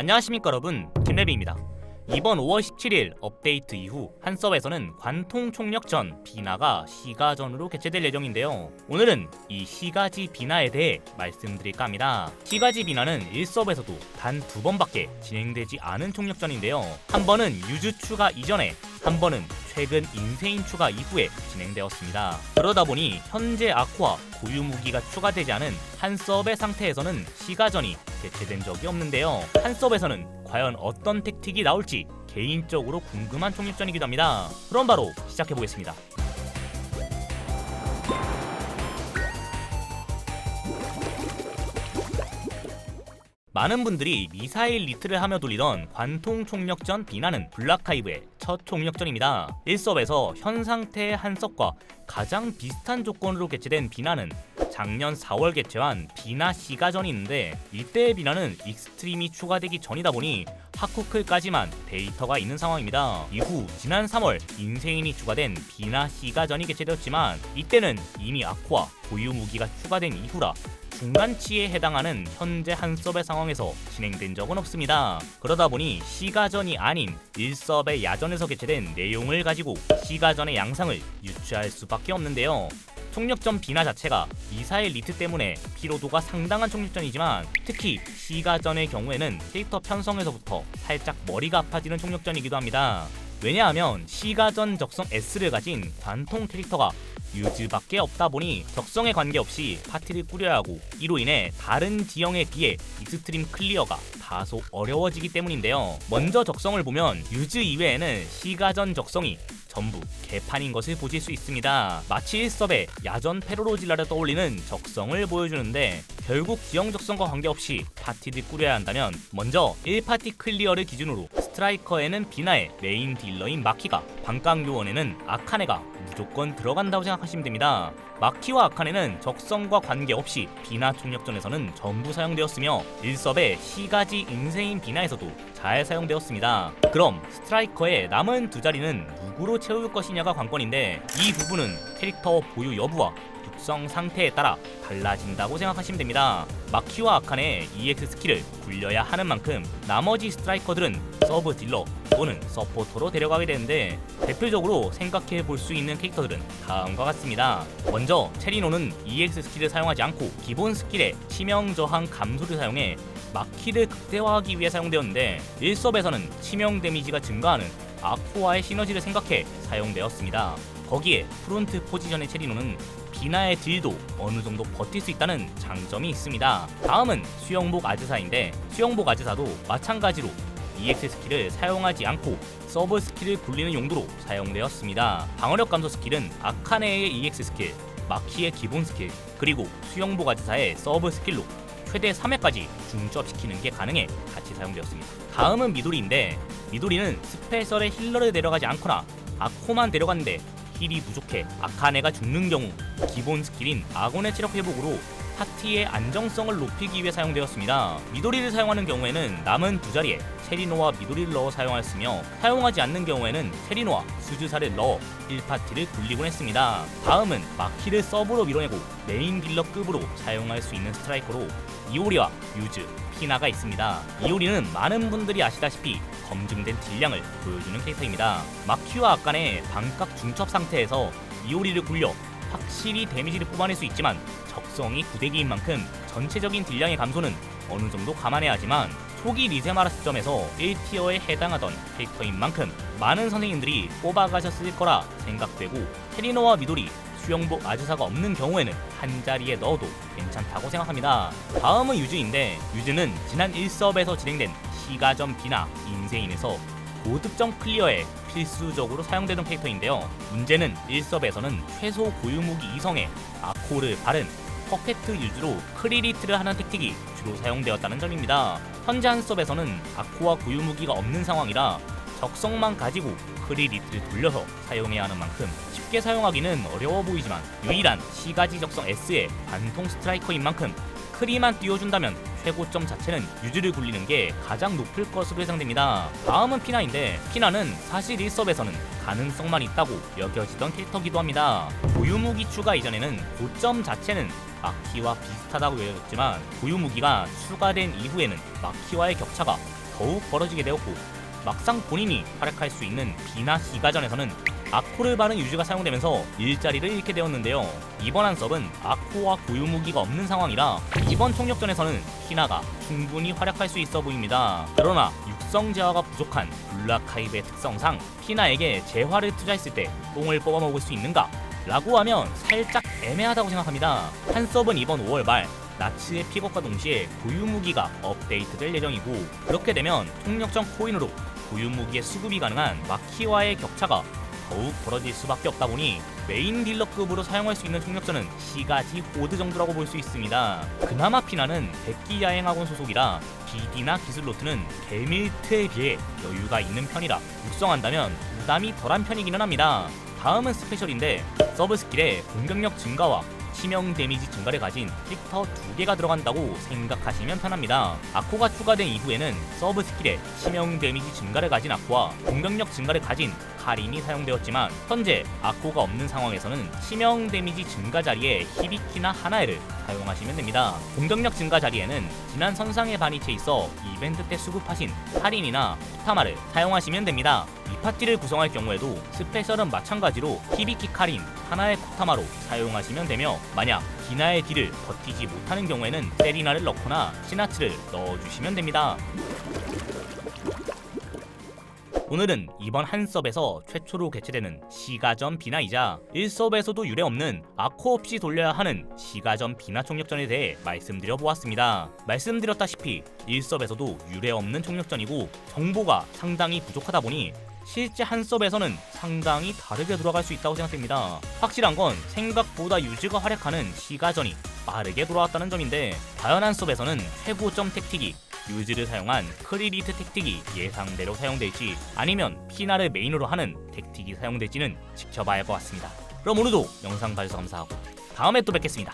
안녕하십니까 여러분. 김래비입니다 이번 5월 17일 업데이트 이후 한섭에서는 관통 총력 전 비나가 시가전으로 개최될 예정인데요. 오늘은 이 시가지 비나에 대해 말씀드릴까 합니다. 시가지 비나는 1섭에서도 단 두 번밖에 진행되지 않은 총력전인데요. 한 번은 유즈 추가 이전에 한 번은 최근 인세인 추가 이후에 진행되었습니다. 그러다 보니 현재 아쿠아 고유 무기가 추가되지 않은 한 서브의 상태에서는 시가전이 개최된 적이 없는데요. 한 서브에서는 과연 어떤 택틱이 나올지 개인적으로 궁금한 총력전이기도 합니다. 그럼 바로 시작해 보겠습니다. 많은 분들이 미사일 리트를 하며 돌리던 관통 총력전 비나는 블락하이브의 첫 총력전입니다. 1섭에서 현 상태의 한섭과 가장 비슷한 조건으로 개최된 비나는 작년 4월 개최한 비나 시가전이 있는데 이때의 비나는 익스트림이 추가되기 전이다 보니 하쿠클까지만 데이터가 있는 상황입니다. 이후 지난 3월 인세인이 추가된 비나 시가전이 개최되었지만 이때는 이미 아쿠아 고유 무기가 추가된 이후라 중간치에 해당하는 현재 한 섭의 상황에서 진행된 적은 없습니다. 그러다 보니 시가전이 아닌 1섭의 야전에서 개최된 내용을 가지고 시가전의 양상을 유추할 수밖에 없는데요. 총력전 비나 자체가 미사일 리트 때문에 피로도가 상당한 총력전이지만 특히 시가전의 경우에는 캐릭터 편성에서부터 살짝 머리가 아파지는 총력전이기도 합니다. 왜냐하면 시가전 적성 S를 가진 관통 캐릭터가 유즈밖에 없다 보니 적성에 관계없이 파티를 꾸려야 하고 이로 인해 다른 지형에 비해 익스트림 클리어가 다소 어려워지기 때문인데요. 먼저 적성을 보면 유즈 이외에는 시가전 적성이 전부 개판인 것을 보실 수 있습니다. 마치 1섭의 야전 페로로질라를 떠올리는 적성을 보여주는데 결국 지형 적성과 관계없이 파티를 꾸려야 한다면 먼저 1파티 클리어를 기준으로 스트라이커에는 비나의 메인 딜러인 마키가 방깡 요원에는 아카네가 무조건 들어간다고 생각하시면 됩니다. 마키와 아카네는 적성과 관계없이 비나 총력전에서는 전부 사용되었으며 1섭의 시가지 인세인 비나에서도 잘 사용되었습니다. 그럼 스트라이커의 남은 두 자리는 누구로 채울 것이냐가 관건인데 이 부분은 캐릭터 보유 여부와 육성 상태에 따라 달라진다고 생각하시면 됩니다. 마키와 아칸의 EX 스킬을 굴려야 하는 만큼 나머지 스트라이커들은 서브 딜러 또는 서포터로 데려가게 되는데 대표적으로 생각해 볼 수 있는 캐릭터들은 다음과 같습니다. 먼저 체리노는 EX 스킬을 사용하지 않고 기본 스킬의 치명 저항 감소를 사용해 마키를 극대화하기 위해 사용되었는데 1섭에서는 치명 데미지가 증가하는 아쿠아의 시너지를 생각해 사용되었습니다. 거기에 프론트 포지션의 체리노는 비나의 딜도 어느 정도 버틸 수 있다는 장점이 있습니다. 다음은 수영복 아즈사인데 수영복 아즈사도 마찬가지로 EX 스킬을 사용하지 않고 서브 스킬을 굴리는 용도로 사용되었습니다. 방어력 감소 스킬은 아카네의 EX 스킬, 마키의 기본 스킬, 그리고 수영복 아즈사의 서브 스킬로 최대 3회까지 중첩시키는 게 가능해 같이 사용되었습니다. 다음은 미도리인데 미도리는 스페셜의 힐러를 데려가지 않거나 아코만 데려갔는데 힐이 부족해 아카네가 죽는 경우 기본 스킬인 아곤의 체력 회복으로 파티의 안정성을 높이기 위해 사용되었습니다. 미도리를 사용하는 경우에는 남은 두 자리에 체리노와 미도리를 넣어 사용하였으며 사용하지 않는 경우에는 체리노와 수주사를 넣어 1파티를 굴리곤 했습니다. 다음은 마키를 서브로 밀어내고 메인 딜러급으로 사용할 수 있는 스트라이커로 이오리와 유즈, 피나가 있습니다. 이오리는 많은 분들이 아시다시피 검증된 딜량을 보여주는 캐릭터입니다. 마키와 아칸의 반각 중첩 상태에서 이오리를 굴려 확실히 데미지를 뽑아낼 수 있지만 적성이 구대기인 만큼 전체적인 딜량의 감소는 어느 정도 감안해야 하지만 초기 리세마라 시점에서 1티어에 해당하던 캐릭터인 만큼 많은 선생님들이 뽑아가셨을 거라 생각되고 테리노와 미도리 수영복 아주사가 없는 경우에는 한 자리에 넣어도 괜찮다고 생각합니다. 다음은 유즈인데 유즈는 지난 1섭에서 진행된 시가전 비나 인세인에서 고득점 클리어에 필수적으로 사용되는 캐릭터인데요. 문제는 1섭에서는 최소 고유무기 2성에 아코를 바른 퍼펙트 유즈로 크리리트를 하는 택틱이 주로 사용되었다는 점입니다. 현재 한 섭에서는 아코와 고유무기가 없는 상황이라 적성만 가지고 크리리트를 돌려서 사용해야 하는 만큼 쉽게 사용하기는 어려워 보이지만 유일한 시가지 적성 S의 반통 스트라이커인 만큼 크리만 띄워준다면 최고점 자체는 유즈를 굴리는 게 가장 높을 것으로 예상됩니다. 다음은 피나인데 피나는 사실 1섭에서는 가능성만 있다고 여겨지던 캐릭터기도 합니다. 고유무기 추가 이전에는 고점 자체는 마키와 비슷하다고 여겨졌지만 고유무기가 추가된 이후에는 마키와의 격차가 더욱 벌어지게 되었고 막상 본인이 활약할 수 있는 비나 시가전에서는 아코를 바른 유즈가 사용되면서 일자리를 잃게 되었는데요. 이번 한 섭은 아코와 고유 무기가 없는 상황이라 이번 총력전에서는 피나가 충분히 활약할 수 있어 보입니다. 그러나 육성 재화가 부족한 블라카이브의 특성상 피나에게 재화를 투자했을 때 똥을 뽑아 먹을 수 있는가? 라고 하면 살짝 애매하다고 생각합니다. 한 섭은 이번 5월 말 나츠의 픽업과 동시에 고유 무기가 업데이트될 예정이고 그렇게 되면 총력전 코인으로 고유 무기의 수급이 가능한 마키와의 격차가 더욱 벌어질 수밖에 없다 보니 메인 딜러급으로 사용할 수 있는 총력전은 시가지 호드 정도라고 볼 수 있습니다. 그나마 피나는 백기 야행학원 소속이라 BD나 기술 로트는 겔밀트에 비해 여유가 있는 편이라 육성한다면 부담이 덜한 편이기는 합니다. 다음은 스페셜인데 서브 스킬에 공격력 증가와 치명 데미지 증가를 가진 캐릭터 두 개가 들어간다고 생각하시면 편합니다. 아코가 추가된 이후에는 서브 스킬에 치명 데미지 증가를 가진 아코와 공격력 증가를 가진 카린이 사용되었지만 현재 아코가 없는 상황에서는 치명 데미지 증가 자리에 히비키나 하나에를 사용하시면 됩니다. 공격력 증가 자리에는 지난 선상의 바니체 있어 이벤트 때 수급하신 카린이나 푸타마를 사용하시면 됩니다. 이 파티를 구성할 경우에도 스페셜은 마찬가지로 히비키 카린, 하나의 쿠타마로 사용하시면 되며 만약 기나의 딜을 버티지 못하는 경우에는 세리나를 넣거나 시나츠를 넣어주시면 됩니다. 오늘은 이번 한 섭에서 최초로 개최되는 시가전 비나이자 1섭에서도 유례 없는 아코 없이 돌려야 하는 시가전 비나 총력전에 대해 말씀드려 보았습니다. 말씀드렸다시피 1섭에서도 유례 없는 총력전이고 정보가 상당히 부족하다 보니 실제 한 섭에서는 상당히 다르게 돌아갈 수 있다고 생각됩니다. 확실한 건 생각보다 유즈가 활약하는 시가전이 빠르게 돌아왔다는 점인데 과연 한 섭에서는 최고점 택틱이 유즈를 사용한 크리리트 택틱이 예상대로 사용될지 아니면 피나를 메인으로 하는 택틱이 사용될지는 지켜봐야 할 것 같습니다. 그럼 오늘도 영상 봐주셔서 감사하고 다음에 또 뵙겠습니다.